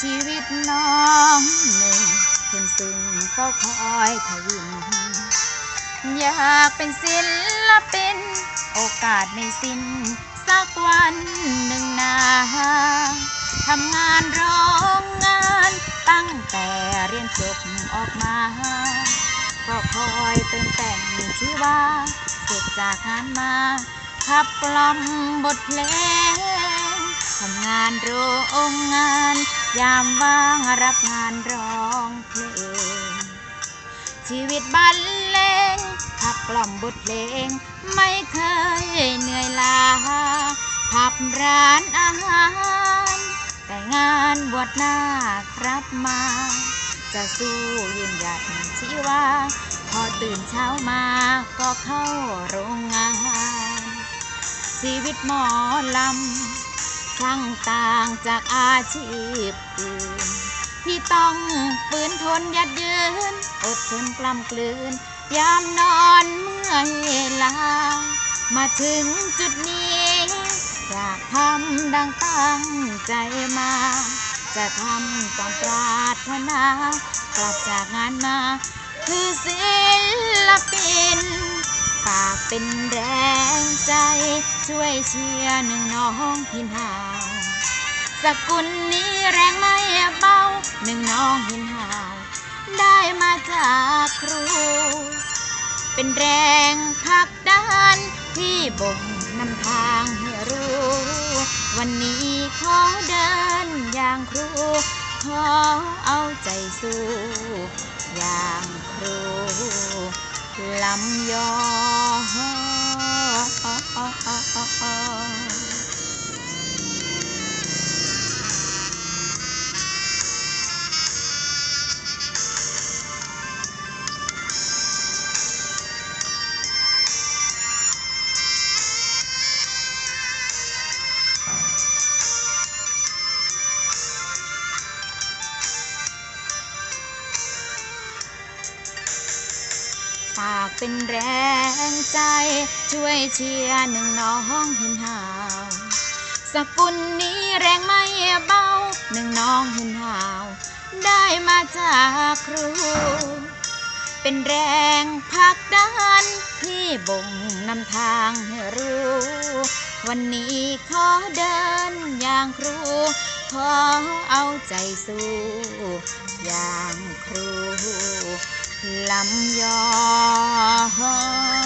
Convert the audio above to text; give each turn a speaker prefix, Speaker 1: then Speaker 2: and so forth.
Speaker 1: ซึ่งเฝ้าคอยทวิน อยากเป็นศิลปิน โอกาสไม่สิ้นสักวันหนึ่งนาทำงานโรงงานตั้งแต่เรียนจบออกมาก็คอยเติมแต่งชีวาเสร็จจากงานมาขับกล่อมบทเพลงทำงานโรงงาน ยามว่างรับงานร้องเพลง ชีวิตบรรเลงขับกล่อมบทเพลง ไม่เคยเหนื่อยล้าขับร้านอาหาร แต่งานบวชหน้าครับมา จะสู้ยืนหยัดชีวาพอตื่นเช้ามาก็เข้าโรงงาน ชีวิตหมอลำ ช่างต่างจากอาชีพอื่นที่ต้องฝืนทนยัดยืน อดทนกล้ำกลืน ยามนอนเมื่อยลา มาถึงจุดนี้อยากทำดังตั้งใจมา จะทำความปรารถนากลับจากงานมา คือศิลปิน เป็นแรงใจ ช่วยเชียร์หนึ่งน้องพินหาวสกุลนี้แรงไม่เบาหนึ่งน้องหินหาวได้มาจากครู เป็นแรงผลักดันที่บ่งนำทางให้รู้ วันนี้ขอเดินอย่างครู ขอเอาใจสู้อย่างครูลำยอง ฝากเป็นแรงใจ ช่วยเชียร์หนึ่งน้องหินหาวสกุลนี้แรงไม่เบาหนึ่งน้องหินหาว ได้มาจากครู เป็นแรงผลักดันที่บ่งนำทางให้รู้ วันนี้ขอเดินอย่างครู ขอเอาใจสู้อย่างครู ลำยอง